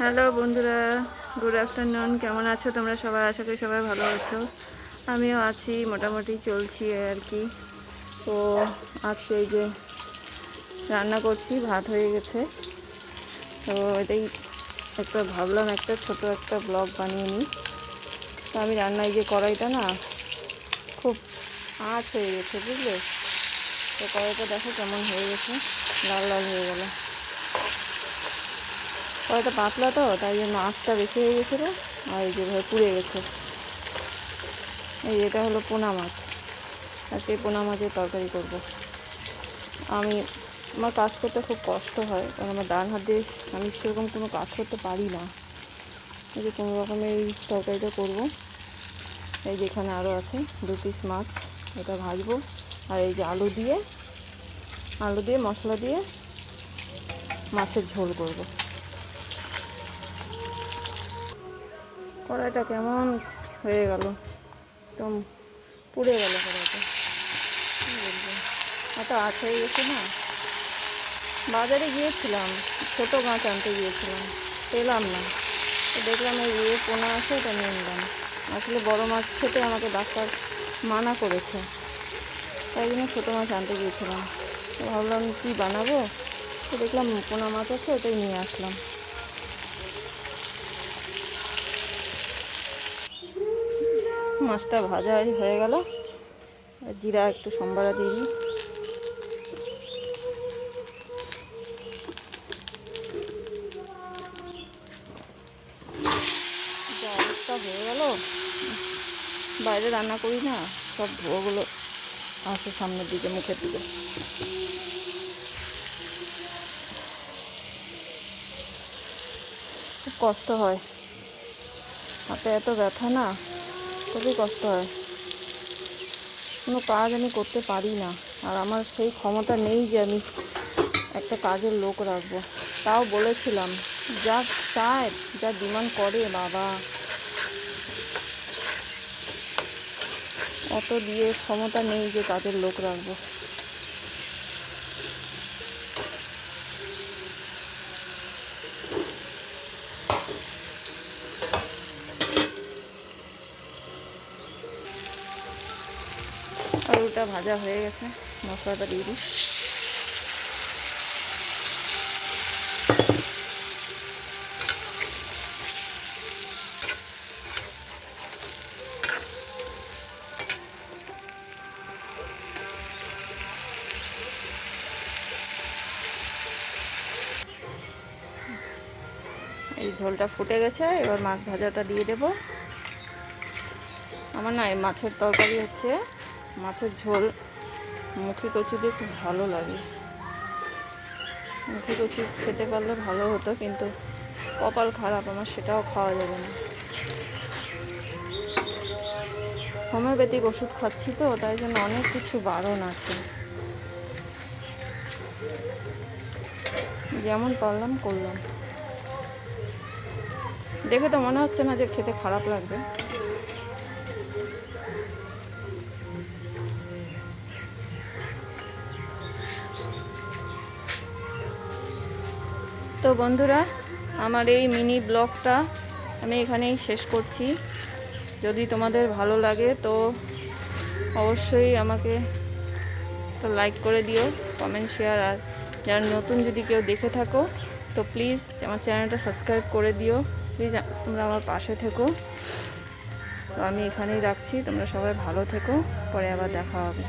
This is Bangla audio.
হ্যালো বন্ধুরা, গুড আফটারনুন। কেমন আছো তোমরা সবাই? আশা করি সবাই ভালো আছো। আমিও আছি, মোটামুটি চলছি আর কি। তো আজকে এই যে রান্না করছি, ভাত হয়ে গেছে। তো এটাই একটা ভাবলাম, একটা ছোট একটা ব্লগ বানিয়ে নিই। তো আমি রান্নায় যে কড়াইটা না, খুব আঁচ হয়ে গেছে, বুঝলে? তো কড়াইটা দেখো কেমন হয়ে গেছে, লাল লাল হয়ে গেল। কড়াইটা পাতলা তো, তাই জন্য আঁচটা বেশি হয়ে গেছিল, আর এই যেভাবে পুড়ে গেছে। এই এটা হলো পোনা মাছ। আজকে পোনা মাছের তরকারি করব। আমি, আমার কাজ করতে খুব কষ্ট হয়, কারণ আমার ডান হাত দিয়ে আমি সেরকম কোনো কাজ করতে পারি না। এই যে কোনো রকমের এই তরকারিটা করব। এই যেখানে আরও আছে দু পিস মাছ, এটা ভাজবো। আর এই যে আলু দিয়ে আলু দিয়ে মশলা দিয়ে মাছের ঝোল করব। কড়াইটা কেমন হয়ে গেল? একদম পুড়ে গেল কড়াইটা। এত আট হয়ে গেছে না। বাজারে গিয়েছিলাম, ছোটো মাছ আনতে গিয়েছিলাম। পেলাম না। তো দেখলাম এই ইয়ে পোনা আছে, এটা নিয়ে নিলাম। আসলে বড় মাছ খেতে আমাকে ডাক্তার মানা করেছে। তাই জন্য ছোটো মাছ আনতে গিয়েছিলাম। তো ভাবলাম কী বানাবো? দেখলাম পোনা মাছ আছে, ওটাই নিয়ে আসলাম। মাছটা ভাজা হয়ে গেল। জিরা একটু সম্বারা দিয়ে দিই। হয়ে গেল। বাইরে রান্না করি না, সব ধোয়াগুলো আসে সামনের দিকে, মুখের দিকে। খুব কষ্ট হয়। হাতে এত ব্যথা না। খুবই কষ্ট হয়। কোনো কাজ আমি করতে পারি না। আর আমার সেই ক্ষমতা নেই যে আমি একটা কাজের লোক রাখব। তাও বলেছিলাম, যা চায়, যা ডিমান্ড করে, বাবা। অত দিয়ে ক্ষমতা নেই যে কাজের লোক রাখব। আলুটা ভাজা হয়ে গেছে, মশলাটা দিয়ে দিই। এই ঝোলটা ফুটে গেছে, এবার মাছ ভাজাটা দিয়ে দেব। আমার না এই মাছের তরকারি হচ্ছে মাছের ঝোল। মুখি কচু দিয়ে খুব ভালো লাগে। মুখি কচু খেতে পারলে ভালো হতো, কিন্তু কপাল খারাপ, আমার সেটাও খাওয়া যাবে না। হোমিওপ্যাথিক ওষুধ খাচ্ছি তো, তাই জন্য অনেক কিছু বারণ আছে। যেমন পারলাম, করলাম। দেখে তো মনে হচ্ছে না যে খেতে খারাপ লাগবে। তো বন্ধুরা, আমার এই মিনি ব্লগটা আমি এখানেই শেষ করছি। যদি তোমাদের ভালো লাগে তো অবশ্যই আমাকে তো লাইক করে দিও কমেন্ট শেয়ার আর যারা নতুন যদি কেউ দেখে থাকো, তো প্লিজ আমার চ্যানেলটা সাবস্ক্রাইব করে দিও। প্লিজ তোমরা আমার পাশে থেকো। তো আমি এখানেই রাখছি, তোমরা সবাই ভালো থেকো, পরে আবার দেখা হবে।